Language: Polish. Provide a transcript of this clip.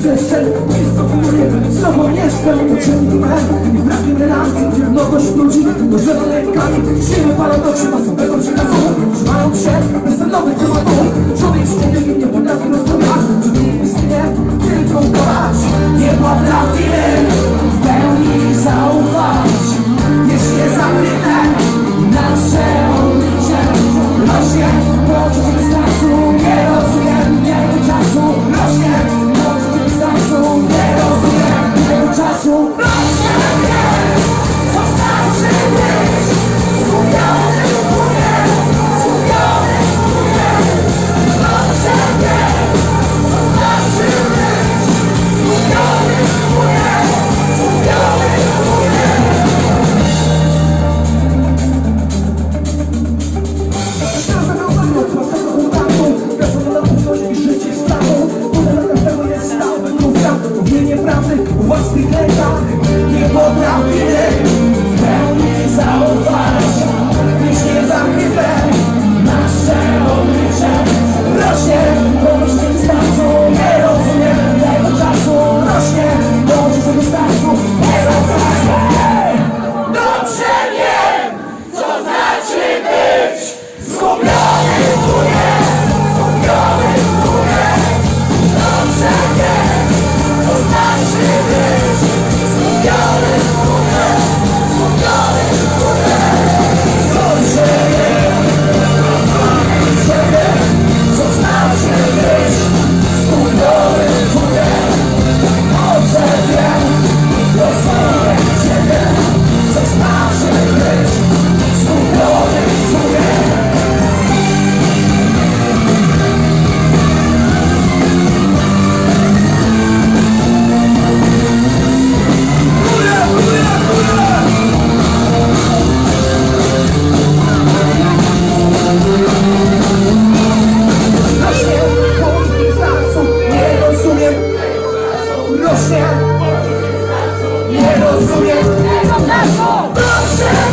życie szczery, blisko chmury Z tobą jestem uczynnym I brakiem relacji, dzielnowość ludzi Dożywa lękami, siły paradoksu Masowego przekazu Trzymają się, jestem nowy, chyba duch Mnie nieprawdy w własnych rękach nie potrafię. Proszę, nie rozumiem tego, proszę!